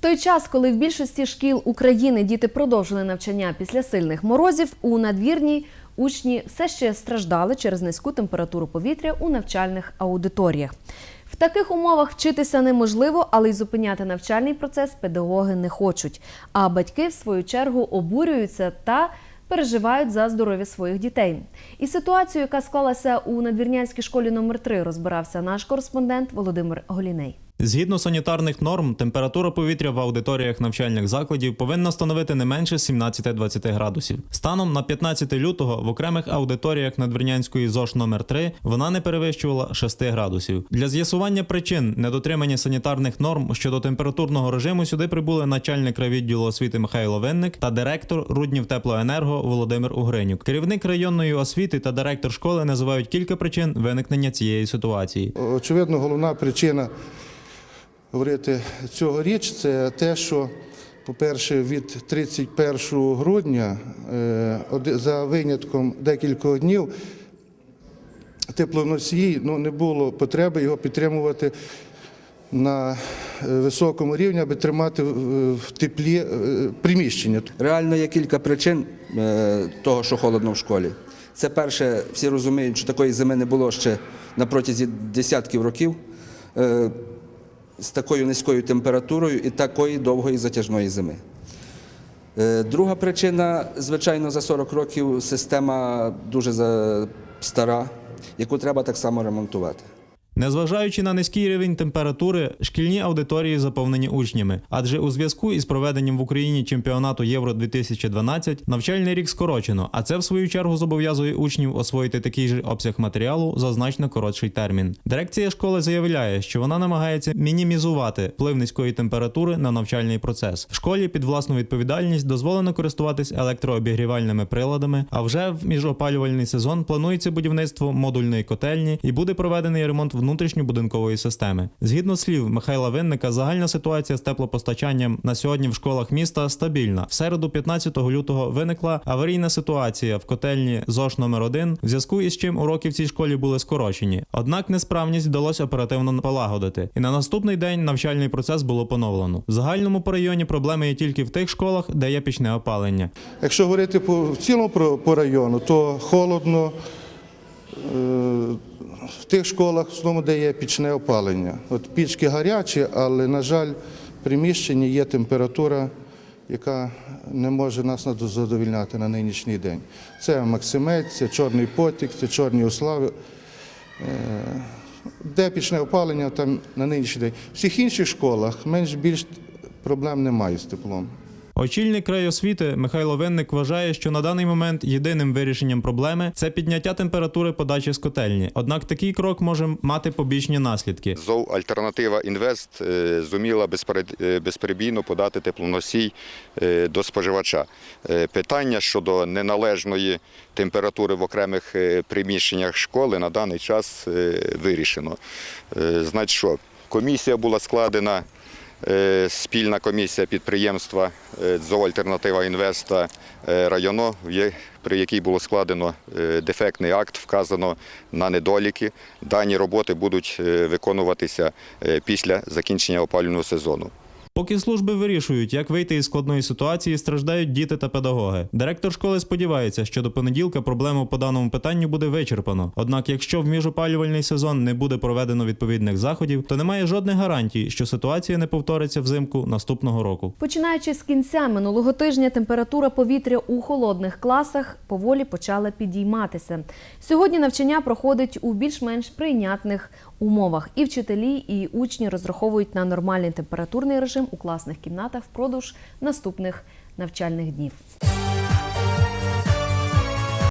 той час, коли в більшості шкіл України діти продовжили навчання після сильних морозів, у надвірній учні все ще страждали через низьку температуру повітря у навчальних аудиторіях. В таких умовах вчитися неможливо, але й зупиняти навчальний процес педагоги не хочуть. А батьки, в свою чергу, обурюються та переживають за здоров'я своїх дітей. І ситуацію, яка склалася у надвірнянській школі номер 3 розбирався наш кореспондент Володимир Голіней. Згідно санітарних норм, температура повітря в аудиторіях навчальних закладів повинна становити не менше 17-20 градусів. Станом на 15 лютого в окремих аудиторіях Надвірнянської ЗОЖ номер 3 вона не перевищувала 6 градусів. Для з'ясування причин недотримання санітарних норм щодо температурного режиму сюди прибули начальник райвідділу освіти Михайло Винник та директор Руднів Теплоенерго Володимир Угринюк. Керівник районної освіти та директор школи називають кілька причин виникнення цієї ситуації. Очевидно, головна причина говорити цьогоріч це те, що, по-перше, від 31 грудня, е, за винятком декількох днів, теплоносії ну, не було потреби його підтримувати на е, високому рівні, аби тримати в теплі е, приміщення. Реально є кілька причин того, що холодно в школі. Це перше, всі розуміють, що такої зими не було ще на протязі десятків років з такою низькою температурою і такої довгої затяжної зими. Е, Друга причина, звичайно, за 40 років система дуже стара, яку треба так само ремонтувати. Незважаючи на низький рівень температури, шкільні аудиторії заповнені учнями, адже у зв'язку із проведенням в Україні чемпіонату Євро 2012 навчальний рік скорочено, а це в свою чергу зобов'язує учнів освоїти такий же обсяг матеріалу за значно коротший термін. Дирекція школи заявляє, що вона намагається мінімізувати вплив низької температури на навчальний процес. В Школі під власну відповідальність дозволено користуватись електрообігрівальними приладами. А вже в міжопалювальний сезон планується будівництво модульної котельні і буде проведений ремонт внутрішньобудинкової системи. Згідно слів Михайла Винника, загальна ситуація з теплопостачанням на сьогодні в школах міста стабільна. В середу, 15 лютого, виникла аварійна ситуація в котельні ЗОЖ номер 1 в зв'язку із чим уроки в цій школі були скорочені. Однак несправність вдалося оперативно полагодити. І на наступний день навчальний процес було поновлено. В загальному по районі проблеми є тільки в тих школах, де є пічне опалення. Якщо говорити по, в цілому по району, то холодно е, в тих школах, в основному, де є пічне опалення. От пічки гарячі, але, на жаль, в приміщенні є температура, яка не може нас задовільняти на нинішній день. Це Максимець, це Чорний Потік, це Чорні Услави. Е, Де пічне опалення, там на нинішній день. В всіх інших школах менш-більш проблем немає з теплом. Очільник райосвіти Михайло Винник вважає, що на даний момент єдиним вирішенням проблеми це підняття температури подачі з котельні. Однак такий крок може мати побічні наслідки. ЗОВ Альтернатива Інвест е, зуміла е, безперебійно подати теплоносій е, до споживача. Питання щодо неналежної температури в окремих приміщеннях школи на даний час вирішено. Значить, що комісія була складена. Е, Спільна комісія підприємства Дзоальтернатива Інвеста Району, районо, при якій було складено е, дефектний акт, вказано на недоліки. Дані роботи будуть е, виконуватися е, після закінчення опалювального сезону. Поки служби вирішують, як вийти із складної ситуації, страждають діти та педагоги. Директор школи сподівається, що до понеділка проблему по даному питанню буде вичерпано. Однак, якщо в міжопалювальний сезон не буде проведено відповідних заходів, то немає жодних гарантій, що ситуація не повториться взимку наступного року. Починаючи з кінця минулого тижня, температура повітря у холодних класах поволі почала підійматися. Сьогодні навчання проходить у більш-менш прийнятних умовах. І вчителі, і учні розраховують на нормальний температурний режим у класних кімнатах впродовж наступних навчальних днів.